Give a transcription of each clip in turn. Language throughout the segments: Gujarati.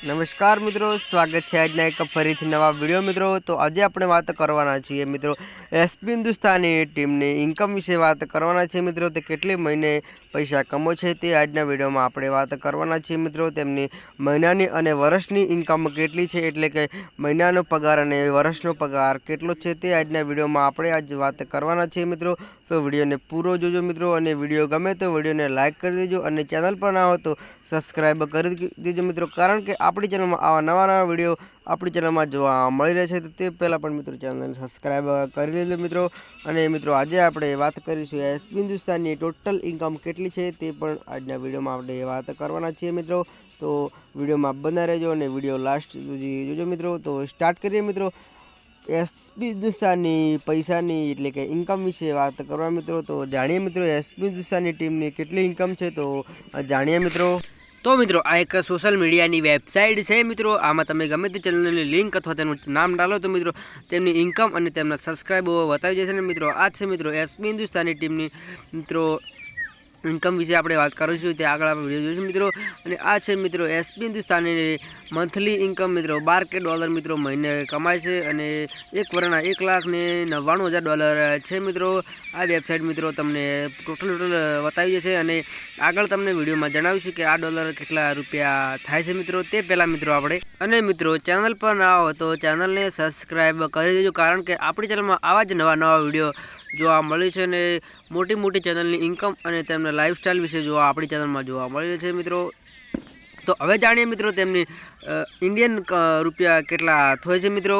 નમસ્કાર મિત્રો, સ્વાગત છે આજના એક ફરીથી નવા વીડિયો મિત્રો. તો આજે આપણે વાત કરવાના છીએ મિત્રો એસપી હિન્દુસ્તાની ટીમની ઇન્કમ વિશે વાત કરવાના છીએ મિત્રો. તે કેટલી મહિને પૈસા કમો છે તે આજના વિડીયોમાં આપણે વાત કરવાના છીએ મિત્રો. તેમની મહિનાની અને વર્ષની ઇન્કમ કેટલી છે, એટલે કે મહિનાનો પગાર અને વર્ષનો પગાર કેટલો છે તે આજના વિડીયોમાં આપણે આજ વાત કરવાના છીએ મિત્રો. તો વિડીયોને પૂરો જોજો મિત્રો અને વીડિયો ગમે તો વિડીયોને લાઇક કરી દેજો અને ચેનલ પર ના હો તો સબસ્ક્રાઈબ કરી દેજો મિત્રો. કારણ કે આપણી ચેનલમાં આવા નવા નવા વીડિયો આપણી ચેનલમાં જોવા મળી રહે છે, તો પહેલાં પણ મિત્રો ચેનલને સબસ્ક્રાઈબ કરી લેજો મિત્રો. અને મિત્રો, આજે આપણે વાત કરીશું એસપી હિન્દુસ્તાનની ટોટલ ઇન્કમ કેટલી છે તે પણ આજના વિડીયોમાં આપણે વાત કરવાના છીએ મિત્રો. તો વિડીયોમાં બના રહેજો અને વીડિયો લાસ્ટ સુધી જોજો મિત્રો. તો સ્ટાર્ટ કરીએ મિત્રો. એસપી હિન્દુસ્તાનની પૈસાની એટલે કે ઇન્કમ વિશે વાત કરવા મિત્રો, તો જાણીએ મિત્રો એસપી હિન્દુસ્તાનની ટીમની કેટલી ઇન્કમ છે, તો જાણીએ મિત્રો. તો મિત્રો, આ એક સોશિયલ મીડિયાની વેબસાઇટ છે મિત્રો. આમાં તમે ગમે તે ચેનલની લિંક અથવા તેનું નામ ડાલો તો મિત્રો, તેમની ઇન્કમ અને તેમના સબસ્ક્રાઈબો બતાવી જશે ને મિત્રો. આ છે મિત્રો એસપી હિન્દુસ્તાની ટીમની મિત્રો ઇન્કમ વિશે આપણે વાત કરીશું, તે આગળ આપણે વીડિયો જોઈશું મિત્રો. અને આ છે મિત્રો એસપી હિન્દુસ્તાની મંથલી ઇન્કમ મિત્રો, બાર કે ડોલર મિત્રો મહિને કમાય છે અને એક વર્ષના એક લાખ ને નવ્વાણું હજાર ડોલર છે મિત્રો. આ વેબસાઇટ મિત્રો તમને ટોટલ ટોટલ બતાવી છે અને આગળ તમને વિડીયોમાં જણાવીશું કે આ ડોલર કેટલા રૂપિયા થાય છે મિત્રો, તે પહેલાં મિત્રો આપણે. અને મિત્રો ચેનલ પર ના હો તો ચેનલને સબસ્ક્રાઈબ કરી દેજો, કારણ કે આપણી ચેનલમાં આવા જ નવા નવા વીડિયો જોવા મળે છે અને મોટી મોટી ચેનલની ઇન્કમ અને તેમના લાઈફસ્ટાઈલ વિશે જોવા, આપણી ચેનલમાં જોવા મળે છે મિત્રો. તો હવે જાણીએ મિત્રો તેમની ઇન્ડિયન રૂપિયા કેટલા થાય છે મિત્રો?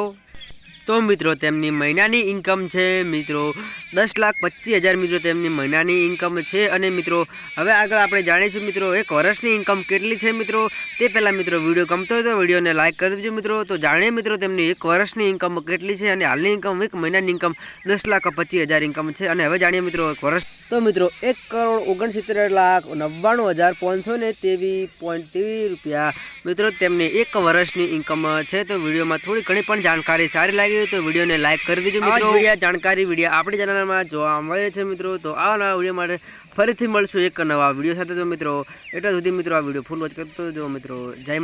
તો મિત્રો, તેમની મહિનાની ઇન્કમ છે, મિત્રો. દસ લાખ પચીસ હજાર મિત્રો, તેમની મહિનાની ઇન્કમ છે. અને મિત્રો, હવે આગળ આપણે જાણીશું, મિત્રો, એક વર્ષની ઇન્કમ કેટલી છે, મિત્રો. તે પહેલાં, મિત્રો, વીડિયો ગમતો હોય તો વિડીયોને લાઇક કરી દેજો, મિત્રો. તો જાણીએ, મિત્રો, તેમની એક વર્ષની ઇન્કમ કેટલી છે અને હાલની ઇન્કમ એક મહિનાની ઇન્કમ દસ લાખ પચીસ હજાર ઇન્કમ છે. અને હવે જાણીએ, મિત્રો, એક વર્ષ. તો મિત્રો, એક કરોડ ઓગણસિત્તેર લાખ નવ્વાણું હજાર પાંચસો ને તેવી પોઈન્ટ તેવી રૂપિયા. મિત્રો, તેમની એક વર્ષની ઇન્કમ છે. તો વિડીયોમાં થોડી ઘણી પણ જાણકારી સારી લાગી હોય તો વિડીયોને લાઈક કરી દેજો મિત્રો. વીડિયો જાણકારી વીડિયો આપણી ચેનલમાં જોવા મળે છે મિત્રો. તો આ નવા વીડિયો માટે ફરીથી મળશું એક નવા વીડિયો સાથે. તો મિત્રો એટલા સુધી મિત્રો આ વીડિયો ફૂલ વોચ કરતો જો મિત્રો. જય મા